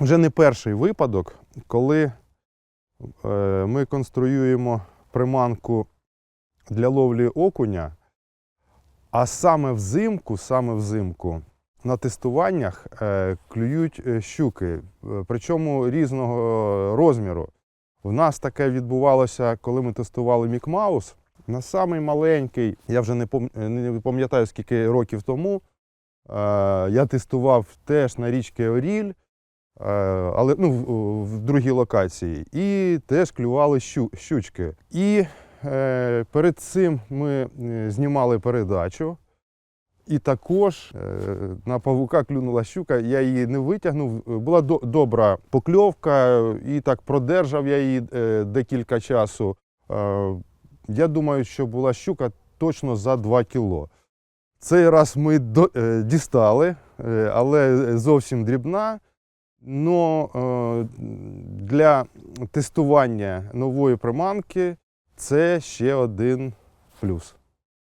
вже не перший випадок, коли е, ми конструюємо приманку для ловлі окуня, а саме взимку, саме взимку на тестуваннях е, клюють е, щуки, причому різного розміру. В нас таке відбувалося, коли ми тестували Мікмаус. На самий маленький, я вже не пам'ятаю скільки років тому, я тестував теж на річці Оріль, але ну, в, другій локації, і теж клювали щу, щучки. І е, перед цим ми е, знімали передачу. І також е, на павука клюнула щука, я її не витягнув. Була до- добра покльовка, і так продержав я її е, декілька часу. Е, я думаю, що була щука точно за 2 кіло. Цей раз ми е, дістали, е, але зовсім дрібна. Но е, для тестування нової приманки це ще один плюс.